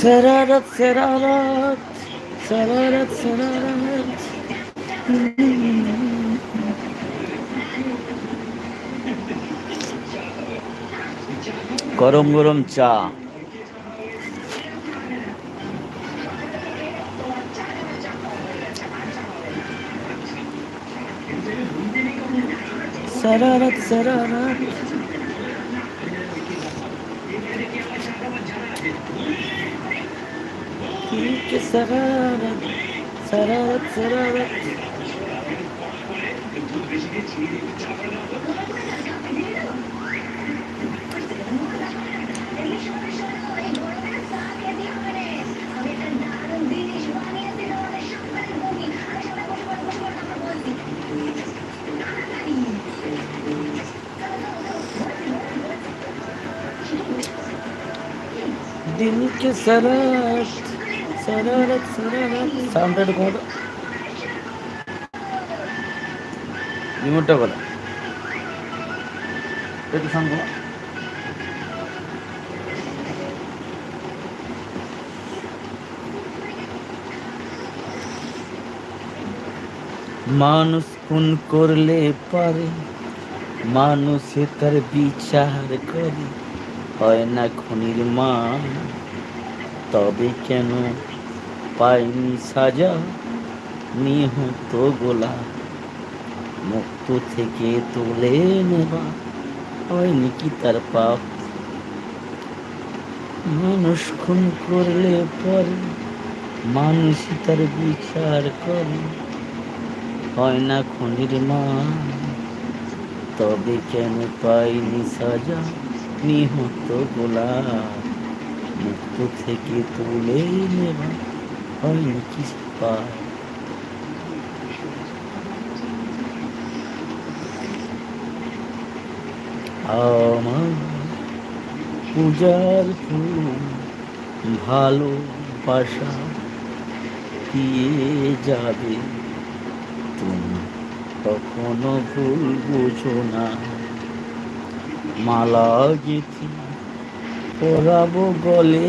Sararat, sararat, sararat, sararat. গরম গরম চা সরারত সরারত Sararat, sararat, sararat. Dilke sarat বলো। একটু মানুষ খুন করলে পারে মানুষে তার বিচার করে। হয় না খুনির মা তবে কেন পাইনি সাজা নিহত গোলা। মুক্ত থেকে তুলে নেবা হয়নি কি তার পাপ? মানুষ খুন করলে পরে মানুষই তার বিচার করে। হয় না খুনির মা তবে কেন পাইনি সাজা নিহত গোলা। মুক্ত থেকে তুলে নেবা আমার পূজার ফুল ভালোবাসা দিয়ে যাবে তুমি কখনো ভুল বুঝো না মালা গেথি পরাবো গলে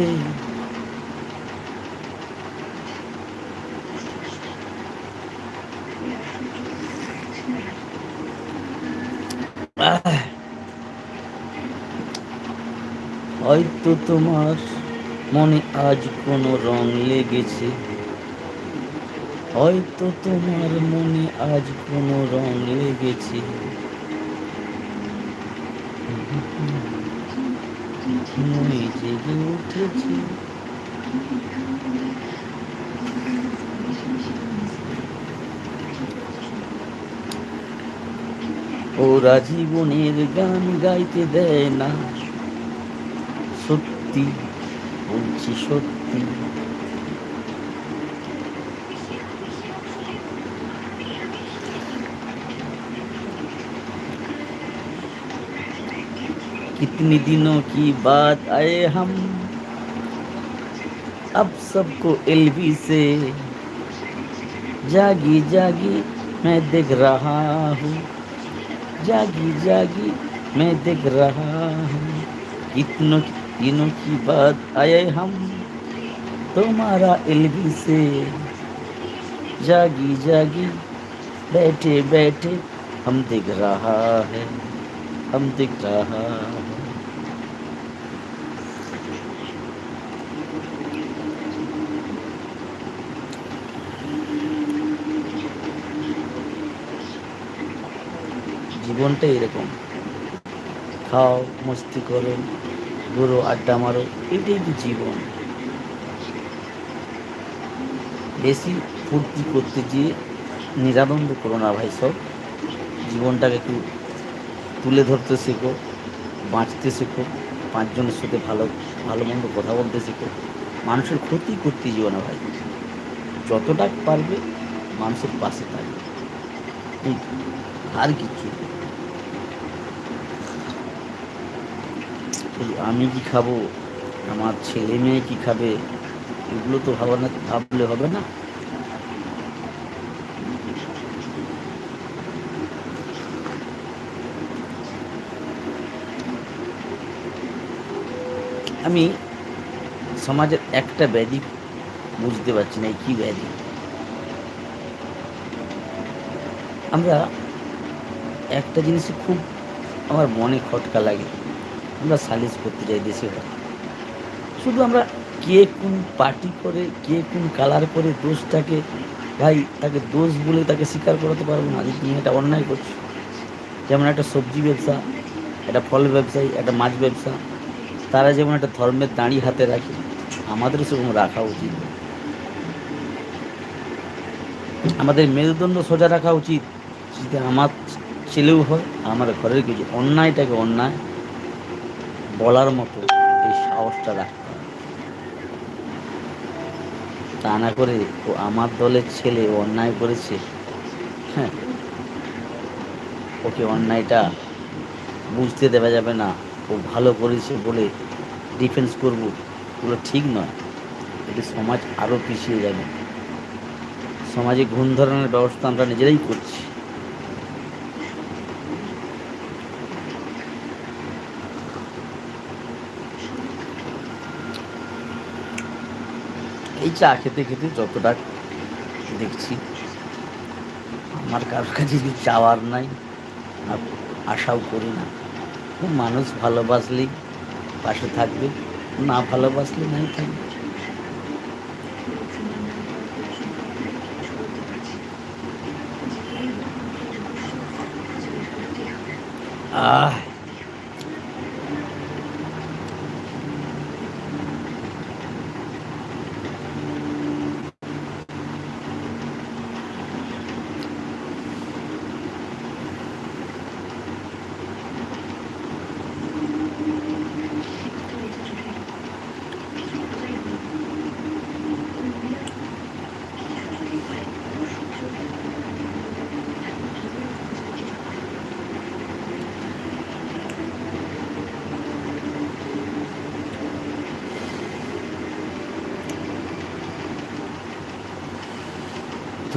হয়তো তোমার মনে আজ কোনো রং লেগেছে। হয়তো তোমার মনে আজ কোনো রং লেগেছে। মনে জেগে উঠেছে। ওরা জীবনের গান গাইতে দেয় না সত্যি বলছি সত্যি कितनी दिनों की बात आए हम अब सबको एलबी से जागी जागी मैं देख रहा हूँ जागी जागी, मैं देख रहा हूँ। इतनों दिनों की बात आए हम तुम्हारा इलमी से। जागी जागी, बैठे बैठे हम दिख रहा है, हम दिख रहा है। জীবনটাই এরকম। খাও, মস্তি করো, ঘুরো, আড্ডা মারো, এটাই তো জীবন। বেশি ফুর্তি করতে গিয়ে নিরানন্দ করো না ভাই সব। জীবনটাকে একটু তুলে ধরতে শেখো, বাঁচতে শেখো, পাঁচজনের সাথে ভালো ভালো মন্দ কথা বলতে শেখো। মানুষের ক্ষতি করতে যেও না ভাই। যতটা পারবে মানুষের পাশে থাকবে। আর কিছু না। আমি কি খাব? আমার ছেলে মেয়ে কি খাবে? এগুলো তো ভাবনা ভাবলে হবে না। আমি সমাজের একটা ব্যাধি বুঝতে পারছি না কী ব্যাধি? আমরা একটা জিনিসে খুব আমার মনে খটকা লাগে। আমরা সালিশ করতে যাই দেশে শুধু আমরা কে কোন পার্টি করে, কে কোন কালার করে দোষটাকে, ভাই তাকে দোষ বলে তাকে স্বীকার করাতে পারব না, যে তুমি এটা অন্যায় করছ। যেমন একটা সবজি ব্যবসা, একটা ফল ব্যবসায়ী, একটা মাছ ব্যবসা, তারা যেমন একটা ধর্মের দাঁড়ি হাতে রাখে আমাদেরও সেরকম রাখা উচিত। আমাদের মেরুদণ্ড সোজা রাখা উচিত, যদি আমার ছেলেও হয়, আমার ঘরের কিছু অন্যায়টাকে অন্যায় বলার মতো এই সাহসটা রাখতে হবে তা না করে ও আমার দলের ছেলে অন্যায় করেছে হ্যাঁ ওকে অন্যায়টা বুঝতে দেওয়া যাবে না। ও ভালো করেছে বলে ডিফেন্স করব এগুলো ঠিক নয়। এটি সমাজ আরও পিছিয়ে যাবে। সমাজে ঘুণ ধরনের ব্যবস্থা আমরা নিজেরাই করছি এই চা খেতে খেতে যতটা দেখছি, আমার কারোর কাছে চাওয়ার নাই, আর আশাও করি না। মানুষ ভালোবাসলেই পাশে থাকবে, না ভালোবাসলে নাই থাকবে। আহ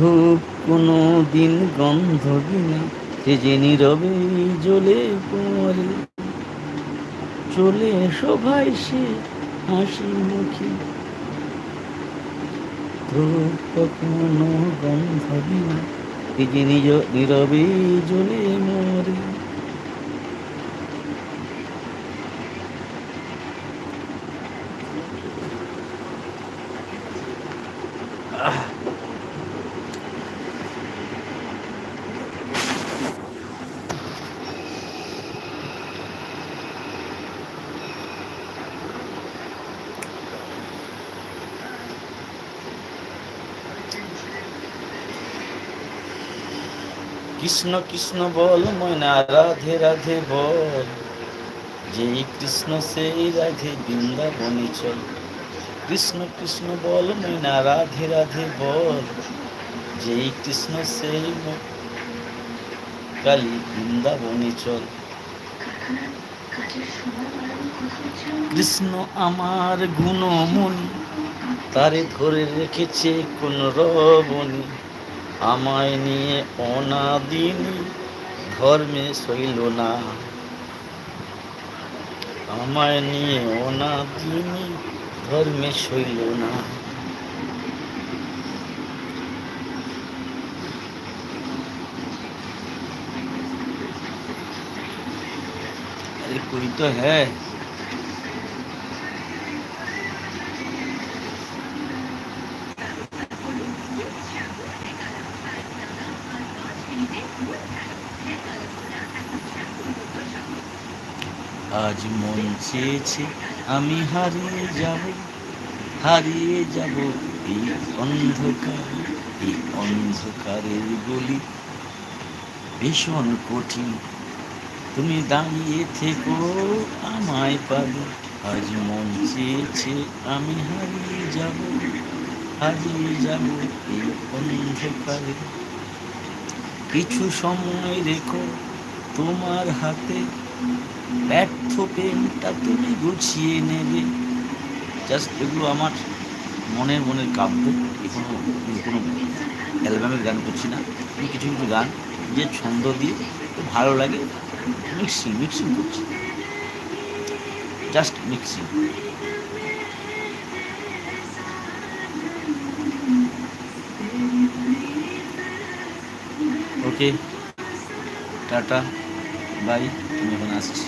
ধূপ কোনো দিন গন্ধ বিনা, সে যে নীরবে জ্বলে পরে চলে সবাই সে হাসি মুখে। কোনো গন্ধ বিনা, সে যে নীরবে জ্বলে মরে। কৃষ্ণ কৃষ্ণ বল, ময়না রাধে রাধে বল। যেই কৃষ্ণ, সেই রাধে বৃন্দাবনে চল। কৃষ্ণ কৃষ্ণ বল, ময়না রাধে রাধে বল। যেই কৃষ্ণ, সেই কালী বৃন্দাবনে চল। কৃষ্ণ আমার গুণমণি, তারে ধরে রেখেছে কোন রবণী। আমায় নিয়ে অনাদিনী ধর্মে সইল না আমায় নিয়ে অনাদিনী ধর্মে সইল না अरे कोई तो है আজ মন চেয়েছে, আমি হারিয়ে যাব হারিয়ে যাব এই অন্ধকার, এই অন্ধকারের গলি। ভীষণ কঠিন, তুমি দাঁড়িয়ে থেকো আমায় পাবে। আজ মন চেয়েছে, আমি হারিয়ে যাব হারিয়ে যাব এই অন্ধকারে। কিছু সময় রেখো তোমার হাতে তুমি গুছিয়ে নেবে। জাস্ট এগুলো আমার মনের মনের কাব্য। এখনও কোনো অ্যালবামের গান করছি না। কিছু কিছু গান যে ছন্দ দিয়ে ভালো লাগে মিক্সিং মিক্সিং করছি। Just mixing okay tata bye তুমি এখন আসছি।